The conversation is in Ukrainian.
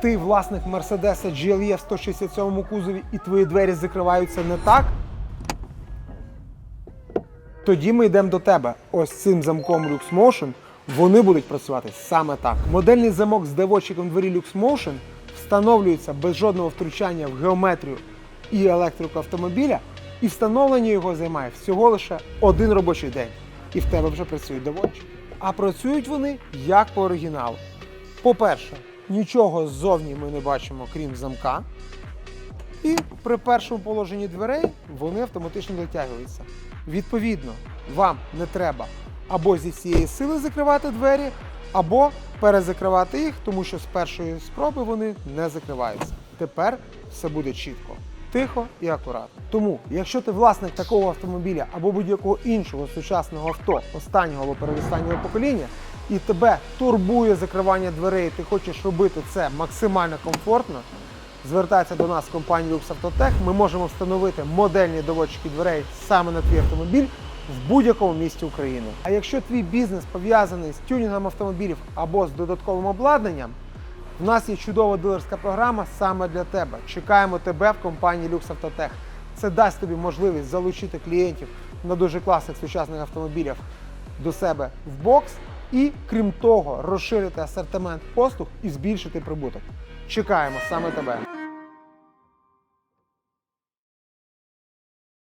ти власник Мерседеса GLE в 167 кузові і твої двері закриваються не так, тоді ми йдемо до тебе. Ось цим замком Lux Motion вони будуть працювати саме так. Модельний замок з деводчиком двері Lux Motion встановлюється без жодного втручання в геометрію і електрику автомобіля, і встановлення його займає всього лише один робочий день. І в тебе вже працюють доводчики. А працюють вони як по оригіналу. По-перше, нічого ззовні ми не бачимо, крім замка. І при першому положенні дверей вони автоматично дотягуються. Відповідно, вам не треба або зі всієї сили закривати двері, або перезакривати їх, тому що з першої спроби вони не закриваються. Тепер все буде чітко, тихо і акуратно. Тому, якщо ти власник такого автомобіля або будь-якого іншого сучасного авто останнього або передостаннього покоління, і тебе турбує закривання дверей, ти хочеш робити це максимально комфортно, звертайся до нас в компанію Lux Autotech. Ми можемо встановити модельні доводчики дверей саме на твій автомобіль в будь-якому місті України. А якщо твій бізнес пов'язаний з тюнінгом автомобілів або з додатковим обладнанням, в нас є чудова дилерська програма саме для тебе. Чекаємо тебе в компанії Lux Autotech. Це дасть тобі можливість залучити клієнтів на дуже класних сучасних автомобілях до себе в бокс і, крім того, розширити асортимент послуг і збільшити прибуток. Чекаємо саме тебе.